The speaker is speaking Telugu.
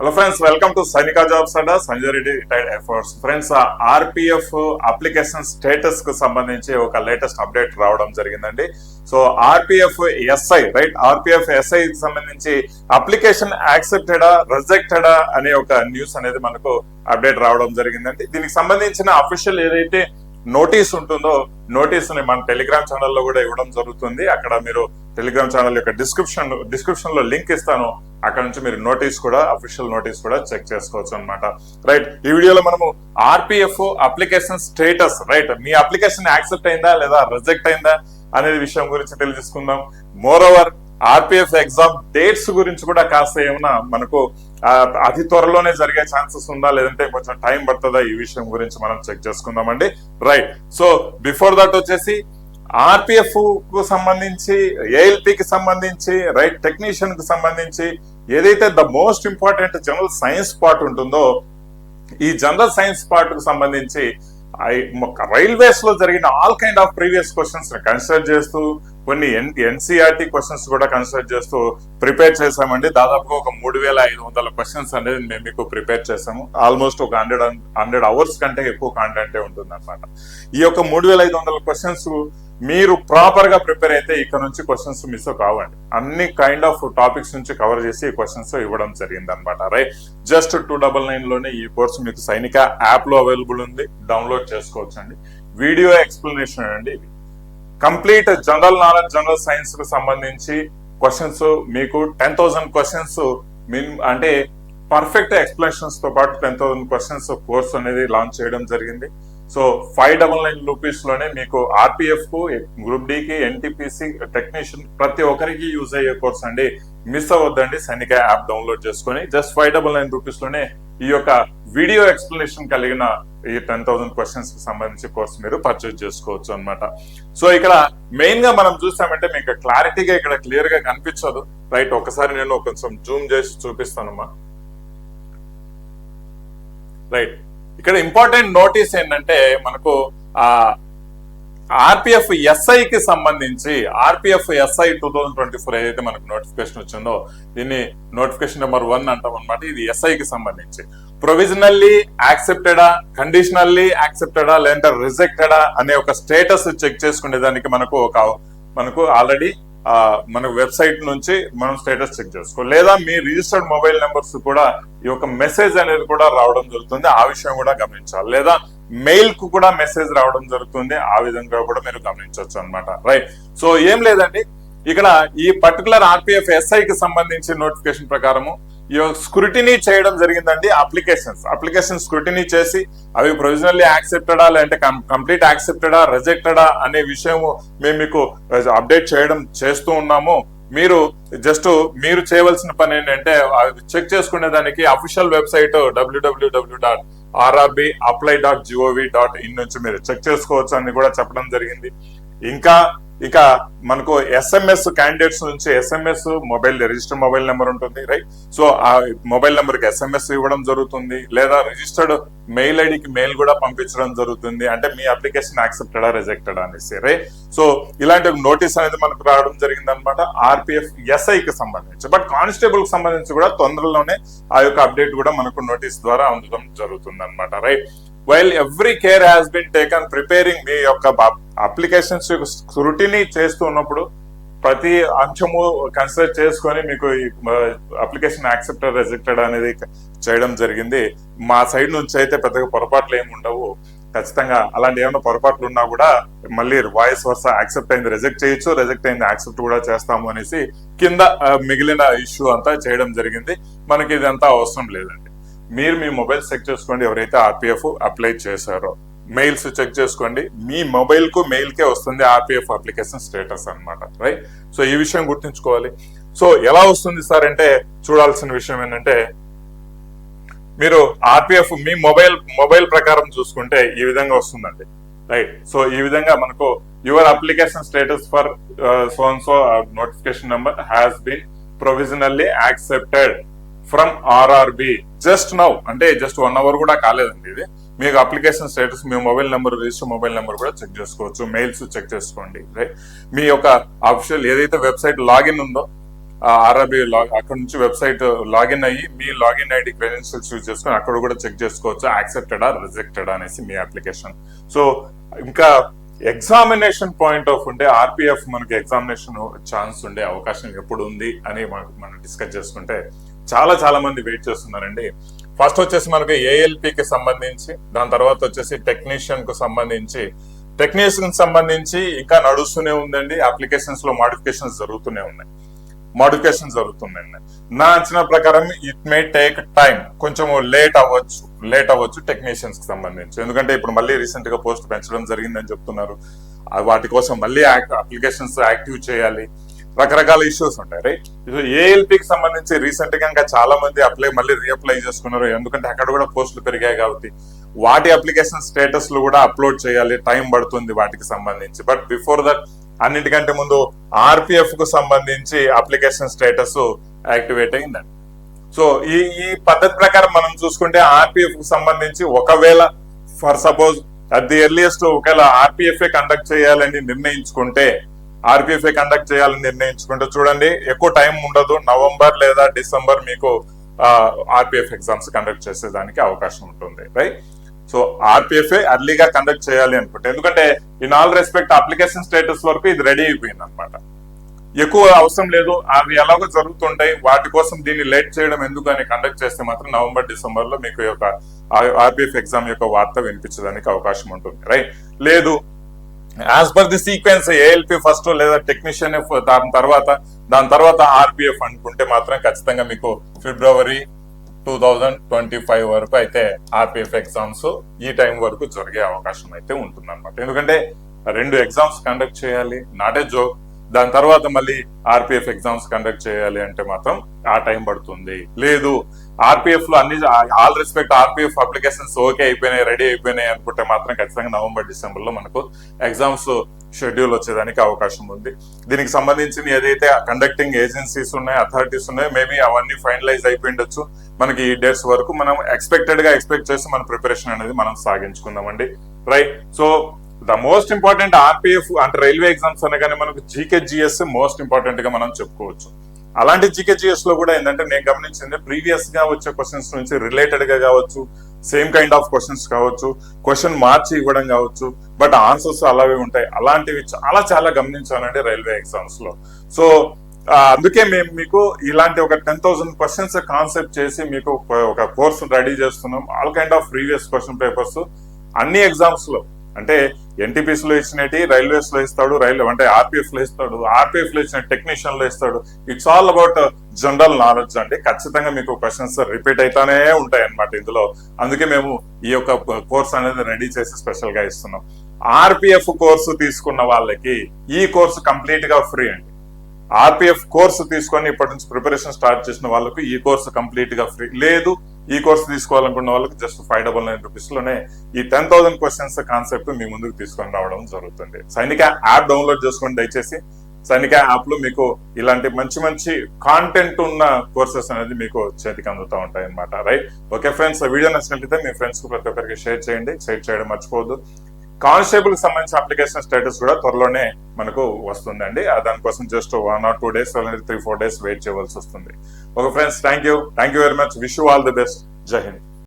Hello friends welcome to Sainika jobs and Sanjay Reddy retired efforts friends RPF application స్టేటస్కు సంబంధించి ఒక లేటెస్ట్ అప్డేట్ రావడం జరిగిందండి. So RPF SI right RPF SI కి సంబంధించి అప్లికేషన్ యాక్సెప్టెడా రిజెక్టెడా అనే ఒక న్యూస్ అనేది మనకు అప్డేట్ రావడం జరిగిందండి. దీనికి సంబంధించిన అఫీషియల్ ఏదైతే నోటీస్ ఉంటుందో నోటీస్ని మన టెలిగ్రామ్ ఛానల్లో కూడా ఇవ్వడం జరుగుతుంది. అక్కడ మీరు టెలిగ్రామ్ ఛానల్ యొక్క డిస్క్రిప్షన్ డిస్క్రిప్షన్లో లింక్ ఇస్తాను. అక్కడ నుంచి మీరు నోటీస్ కూడా అఫీషియల్ నోటీస్ కూడా చెక్ చేసుకోవచ్చు అనమాట రైట్ ఈ వీడియోలో మనము ఆర్పిఎఫ్ అప్లికేషన్ స్టేటస్ రైట్ మీ అప్లికేషన్ యాక్సెప్ట్ అయిందా లేదా రిజెక్ట్ అయిందా అనేది విషయం గురించి తెలియజేసుకుందాం. Moreover RPF exam dates గురించి కూడా కాస్త ఏమన్నా మనకు అతి త్వరలోనే జరిగే ఛాన్సెస్ ఉందా? లేదంటే కొంచెం టైం పడుతుందా? ఈ విషయం గురించి మనం చెక్ చేసుకుందామండి. రైట్ సో బిఫోర్ దట్ వచ్చేసి ఆర్పిఎఫ్కు సంబంధించి ఏఎల్పికి సంబంధించి రైట్ టెక్నీషియన్కు సంబంధించి ఏదైతే the most important general science part ఉంటుందో ఈ జనరల్ సైన్స్ పార్ట్కు సంబంధించి రైల్వేస్లో జరిగిన all kind of previous questions consider చేస్తూ కొన్ని ఎన్సీఆర్టీ క్వశ్చన్స్ కూడా కన్సిడర్ చేస్తూ ప్రిపేర్ చేశామండి. దాదాపుగా ఒక మూడు వేల ఐదు వందల క్వశ్చన్స్ అనేది మేము మీకు ప్రిపేర్ చేసాము ఆల్మోస్ట్ ఒక హండ్రెడ్ హండ్రెడ్ అవర్స్ కంటే ఎక్కువ కాంటెంటే ఉంటుంది అనమాట ఈ యొక్క మూడు వేల ఐదు వందల క్వశ్చన్స్ మీరు ప్రాపర్గా ప్రిపేర్ అయితే ఇక్కడ నుంచి క్వశ్చన్స్ మిస్ కావండి. అన్ని కైండ్ ఆఫ్ టాపిక్స్ నుంచి కవర్ చేసి ఈ క్వశ్చన్స్ ఇవ్వడం జరిగింది అనమాట రైట్ జస్ట్ టూ డబల్ నైన్లోనే ఈ కోర్సు మీకు సైనిక యాప్లో అవైలబుల్ ఉంది. డౌన్లోడ్ చేసుకోవచ్చండి. వీడియో ఎక్స్ప్లెనేషన్ అండి ఇది. కంప్లీట్ జనరల్ నాలెడ్జ్ జనరల్ సైన్స్కు సంబంధించి క్వశ్చన్స్ మీకు టెన్ థౌసండ్ క్వశ్చన్స్ మిన్ అంటే పర్ఫెక్ట్ ఎక్స్ప్లెనేషన్స్తో పాటు టెన్ థౌసండ్ క్వశ్చన్స్ కోర్స్ అనేది లాంచ్ చేయడం జరిగింది. సో ఫైవ్ డబల్ నైన్ రూపీస్లోనే మీకు ఆర్పిఎఫ్కు గ్రూప్ డి కి ఎన్టీపీసీ టెక్నీషియన్ ప్రతి ఒక్కరికి యూజ్ అయ్యే కోర్స్ అండి. మిస్ అవ్వద్దండి సైనిక యాప్ డౌన్లోడ్ చేసుకొని జస్ట్ ఫైవ్ డబల్ నైన్ రూపీస్లోనే ఈ యొక్క వీడియో ఎక్స్ప్లెనేషన్ కలిగిన ఈ టెన్ థౌసండ్ క్వశ్చన్స్కి సంబంధించి కోర్స్ మీరు పర్చేజ్ చేసుకోవచ్చు అన్నమాట. సో ఇక్కడ మెయిన్గా మనం చూసామంటే మీకు క్లారిటీగా ఇక్కడ క్లియర్గా కనిపించదు. రైట్ ఒకసారి నేను కొంచెం జూమ్ చేసి చూపిస్తానమ్మా. రైట్ ఇక్కడ ఇంపార్టెంట్ నోటీస్ ఏంటంటే మనకు ఆ ఆర్పిఎఫ్ ఎస్ఐ కి సంబంధించి RPF SI two thousand twenty four ఏదైతే మనకు నోటిఫికేషన్ వచ్చిందో దీన్ని నోటిఫికేషన్ నెంబర్ వన్ అంటాం అనమాట ఇది ఎస్ఐ కి సంబంధించి. ప్రొవిజనల్లీ యాక్సెప్టెడా కండిషనల్లీ యాక్సెప్టెడా లేదంటే రిజెక్టెడా అనే ఒక స్టేటస్ చెక్ చేసుకునే దానికి మనకు ఒక మనకు ఆల్రెడీ మన వెబ్సైట్ నుంచి మనం స్టేటస్ చెక్ చేసుకో లేదా మీ రిజిస్టర్డ్ మొబైల్ నెంబర్స్ కూడా ఈ యొక్క మెసేజ్ అనేది కూడా రావడం జరుగుతుంది ఆ విషయం కూడా గమనించాలి. లేదా మెయిల్కు కూడా మెసేజ్ రావడం జరుగుతుంది ఆ విధంగా కూడా మీరు గమనించవచ్చు అన్నమాట. రైట్? సో ఏం లేదండి. ఇక్కడ ఈ పర్టికులర్ ఆర్పిఎఫ్ ఎస్ఐ కి సంబంధించి నోటిఫికేషన్ ప్రకారము స్క్రూటినీ చేయడం జరిగిందండి. అప్లికేషన్స్ అప్లికేషన్ స్క్రూటినీ చేసి అవి ప్రొవిజనల్లీ యాక్సెప్టెడా లేదంటే కంప్లీట్ యాక్సెప్టెడా రిజెక్టెడా అనే విషయము మేము మీకు అప్డేట్ చేయడం చేస్తూ ఉన్నాము. మీరు జస్ట్ మీరు చేయవలసిన పని ఏంటంటే చెక్ చేసుకునే దానికి official website WWW dot RRB apply dot gov dot in నుంచి మీరు చెక్ చేసుకోవచ్చు అని కూడా చెప్పడం జరిగింది. ఇంకా ఇక మనకు ఎస్ఎంఎస్ క్యాండిడేట్స్ నుంచి SMS mobile register mobile number ఉంటుంది రైట్ సో ఆ మొబైల్ నెంబర్కి ఎస్ఎంఎస్ ఇవ్వడం జరుగుతుంది లేదా రిజిస్టర్డ్ మెయిల్ ఐడికి మెయిల్ కూడా పంపించడం జరుగుతుంది. అంటే మీ అప్లికేషన్ యాక్సెప్టెడా రిజెక్టెడా అనేసి రైట్ సో ఇలాంటి నోటీస్ అనేది మనకు రావడం జరిగింది అనమాట ఆర్పిఎఫ్ ఎస్ఐ కి సంబంధించి. బట్ కానిస్టేబుల్కి సంబంధించి కూడా తొందరలోనే ఆ యొక్క అప్డేట్ కూడా మనకు నోటీస్ ద్వారా అందడం జరుగుతుంది అనమాట right while every care has been taken preparing మీ యొక్క అప్లికేషన్స్ స్క్రూటినీ చేస్తూ ఉన్నప్పుడు ప్రతి అంశము కన్సిడర్ చేసుకొని మీకు ఈ అప్లికేషన్ యాక్సెప్టెడ్ రిజెక్టెడ్ అనేది చేయడం జరిగింది. మా సైడ్ నుంచి అయితే పెద్దగా పొరపాట్లు ఏమి ఉండవు. ఖచ్చితంగా అలాంటి ఏమైనా పొరపాట్లు ఉన్నా కూడా మళ్ళీ వాయిస్ వర్స యాక్సెప్ట్ అయింది రిజెక్ట్ చేయొచ్చు రిజెక్ట్ అయింది యాక్సెప్ట్ కూడా చేస్తాము అనేసి కింద మిగిలిన ఇష్యూ అంతా చేయడం జరిగింది. మనకి ఇదంతా అవసరం లేదండి. మీరు మీ మొబైల్ చెక్ చేసుకోండి ఎవరైతే ఆర్పిఎఫ్ అప్లై చేశారో. మెయిల్స్ చెక్ చేసుకోండి. మీ మొబైల్కు మెయిల్ కే వస్తుంది ఆర్పిఎఫ్ అప్లికేషన్ స్టేటస్ అన్నమాట. రైట్ సో ఈ విషయం గుర్తుంచుకోవాలి. సో ఎలా వస్తుంది సార్ అంటే చూడాల్సిన విషయం ఏంటంటే మీరు ఆర్పిఎఫ్ మీ మొబైల్ మొబైల్ ప్రకారం చూసుకుంటే ఈ విధంగా వస్తుందండి. రైట్ సో ఈ విధంగా మనకు your application status for so so notification number has been provisionally accepted from RRB just now అంటే జస్ట్ వన్ అవర్ కూడా కాలేదండి ఇది. మీకు అప్లికేషన్ స్టేటస్ మీ mobile number register mobile number కూడా చెక్ చేసుకోవచ్చు. మెయిల్స్ చెక్ చేసుకోండి రైట్ మీ యొక్క అఫిషియల్ ఏదైతే వెబ్సైట్ లాగిన్ ఉందో ఆర్ఆర్బి అక్కడ నుంచి వెబ్సైట్ లాగిన్ అయ్యి మీ లాగిన్ ఐడి క్రెడెన్షియల్స్ యూజ్ చేసుకొని అక్కడ కూడా చెక్ చేసుకోవచ్చు. యాక్సెప్టెడా రిజెక్టెడా అనేసి మీ అప్లికేషన్ సో ఇంకా ఎగ్జామినేషన్ పాయింట్ ఆఫ్ ఉంటే ఆర్పిఎఫ్ మనకి ఎగ్జామినేషన్ ఛాన్స్ ఉండే అవకాశం ఎప్పుడు ఉంది అని మనం డిస్కస్ చేసుకుంటే చాలా చాలా మంది వెయిట్ చేస్తున్నారండి. ఫస్ట్ వచ్చేసి మనకి ఏఎల్పికి సంబంధించి దాని తర్వాత వచ్చేసి టెక్నీషియన్కు సంబంధించి. టెక్నీషియన్ సంబంధించి ఇంకా నడుస్తూనే ఉందండి. అప్లికేషన్స్లో మాడిఫికేషన్స్ జరుగుతూనే ఉన్నాయి. మాడిఫికేషన్ జరుగుతుందండి నా అంచనా ప్రకారం ఇట్ మే టేక్ టైం కొంచెం లేట్ అవ్వచ్చు. లేట్ అవ్వచ్చు టెక్నీషియన్స్కి సంబంధించి. ఎందుకంటే ఇప్పుడు మళ్ళీ రీసెంట్గా పోస్ట్ పెంచడం జరిగిందని చెప్తున్నారు. వాటి కోసం మళ్ళీ అప్లికేషన్స్ యాక్టివ్ చేయాలి. రకరకాల ఇష్యూస్ ఉంటాయి రైట్ ఏఎల్పికి సంబంధించి రీసెంట్గా ఇంకా చాలా మంది అప్లై మళ్ళీ రీఅప్లై చేసుకున్నారు. ఎందుకంటే అక్కడ కూడా పోస్టులు పెరిగాయి కాబట్టి వాటి అప్లికేషన్ స్టేటస్లు కూడా అప్లోడ్ చేయాలి టైం పడుతుంది వాటికి సంబంధించి. బట్ బిఫోర్ దట్ అన్నిటికంటే ముందు ఆర్పిఎఫ్కు సంబంధించి అప్లికేషన్ స్టేటస్ యాక్టివేట్ అయిందండి. సో ఈ ఈ పద్ధతి ప్రకారం మనం చూసుకుంటే ఆర్పిఎఫ్కు సంబంధించి ఒకవేళ for suppose at the earliest ఒకవేళ ఆర్పిఎఫ్ కండక్ట్ చేయాలని నిర్ణయించుకుంటే ఆర్పిఎఫ్ కండక్ట్ చేయాలని నిర్ణయించుకుంటే చూడండి ఎక్కువ టైం ఉండదు. నవంబర్ లేదా డిసెంబర్ మీకు ఆర్పిఎఫ్ ఎగ్జామ్స్ కండక్ట్ చేసేదానికి అవకాశం ఉంటుంది రైట్ సో ఆర్పిఎఫ్ అర్లీగా కండక్ట్ చేయాలి అనుకుంటే ఎందుకంటే in all respect application status వరకు ఇది రెడీ అయిపోయింది అనమాట ఎక్కువ అవసరం లేదు. అవి ఎలాగో జరుగుతుంటాయి. వాటి కోసం దీన్ని లేట్ చేయడం ఎందుకు అని కండక్ట్ చేస్తే మాత్రం నవంబర్ డిసెంబర్లో మీకు యొక్క ఆర్పిఎఫ్ ఎగ్జామ్ యొక్క వార్త వినిపించడానికి అవకాశం ఉంటుంది రైట్ లేదు as per the sequence ALP first లేదా టెక్నీషియన్ దాని తర్వాత దాని తర్వాత ఆర్పిఎఫ్ అనుకుంటే మాత్రం ఖచ్చితంగా మీకు February two thousand twenty five వరకు అయితే ఆర్పిఎఫ్ ఎగ్జామ్స్ ఈ టైం వరకు జరిగే అవకాశం అయితే ఉంటుంది అనమాట ఎందుకంటే రెండు ఎగ్జామ్స్ కండక్ట్ చేయాలి. నాట్ ఏ జోక్ దాని తర్వాత మళ్ళీ ఆర్పిఎఫ్ ఎగ్జామ్స్ కండక్ట్ చేయాలి అంటే మాత్రం ఆ టైం పడుతుంది. లేదు ఆర్పిఎఫ్లో అన్ని all respect RPF applications okay అయిపోయినాయి రెడీ అయిపోయినాయి అనుకుంటే మాత్రం ఖచ్చితంగా నవంబర్ డిసెంబర్లో మనకు ఎగ్జామ్స్ షెడ్యూల్ వచ్చేదానికి అవకాశం ఉంది. దీనికి సంబంధించిన ఏదైతే కండక్టింగ్ ఏజెన్సీస్ ఉన్నాయి అథారిటీస్ ఉన్నాయి మేబీ అవన్నీ ఫైనలైజ్ అయిపోయిండొచ్చు మనకి ఈ డేట్స్ వరకు మనం ఎక్స్పెక్టెడ్గా ఎక్స్పెక్ట్ చేసి మన ప్రిపరేషన్ అనేది మనం సాగించుకుందామండి. Right so the most important RPF అంటే రైల్వే ఎగ్జామ్స్ అనగానే మనకు జీకే జిఎస్ మోస్ట్ ఇంపార్టెంట్గా మనం చెప్పుకోవచ్చు. అలాంటి జీకే జిఎస్లో కూడా ఏంటంటే నేను గమనించింది ప్రీవియస్గా వచ్చే క్వశ్చన్స్ నుంచి రిలేటెడ్గా కావచ్చు సేమ్ కైండ్ ఆఫ్ క్వశ్చన్స్ కావచ్చు క్వశ్చన్ మార్చి ఇవ్వడం కావచ్చు బట్ ఆన్సర్స్ అలాగే ఉంటాయి. అలాంటివి చాలా చాలా గమనించానండి రైల్వే ఎగ్జామ్స్లో. సో అందుకే మేము మీకు ఇలాంటి ఒక టెన్ థౌసండ్ క్వశ్చన్స్ కాన్సెప్ట్ చేసి మీకు ఒక- ఒక కోర్స్ రెడీ చేస్తున్నాం. All kind of previous question papers అన్ని ఎగ్జామ్స్లో. అంటే ఎన్టీపీసీలో ఇచ్చినట్టు రైల్వేస్లో ఇస్తాడు రైల్వే అంటే ఆర్పిఎఫ్లో ఇస్తాడు ఆర్పిఎఫ్లో ఇచ్చిన టెక్నీషియన్లో ఇస్తాడు. It's all about general knowledge అండి. ఖచ్చితంగా మీకు క్వశ్చన్స్ రిపీట్ అవుతానే ఉంటాయి అనమాట ఇందులో. అందుకే మేము ఈ యొక్క uh, కోర్స్ అనేది రెడీ చేసి స్పెషల్గా ఇస్తున్నాం. ఆర్పిఎఫ్ కోర్సు తీసుకున్న వాళ్ళకి ఈ కోర్సు కంప్లీట్గా ఫ్రీ అండి. ఆర్పిఎఫ్ కోర్సు తీసుకొని ఇప్పటి నుంచి ప్రిపరేషన్ స్టార్ట్ చేసిన వాళ్ళకు ఈ కోర్సు కంప్లీట్గా ఫ్రీ లేదు ఈ కోర్సు తీసుకోవాలనుకున్న వాళ్ళకి జస్ట్ ఫైవ్ డబల్ నైన్ రూపీస్లోనే ఈ టెన్ థౌసండ్ క్వశ్చన్స్ కాన్సెప్ట్ మీ ముందుకు తీసుకొని రావడం జరుగుతుంది. సైనిక యాప్ డౌన్లోడ్ చేసుకోండి దయచేసి. సైనిక యాప్లో మీకు ఇలాంటి మంచి మంచి కాంటెంట్ ఉన్న కోర్సెస్ అనేది మీకు చేతికి అందుతూ ఉంటాయి అనమాట రైట్ ఓకే ఫ్రెండ్స్ వీడియో నచ్చినట్లయితే మీ ఫ్రెండ్స్కు ప్రతి ఒక్కరికి షేర్ చేయండి. షేర్ చేయడం మర్చిపోవద్దు. కానిస్టేబుల్ సంబంధించిన అప్లికేషన్ స్టేటస్ కూడా త్వరలోనే మనకు వస్తుందండి. దానికోసం just one or two days three four days wait చేయవలసి వస్తుంది. Okay friends thank you thank you very much. Wish all the best. జై హింద్.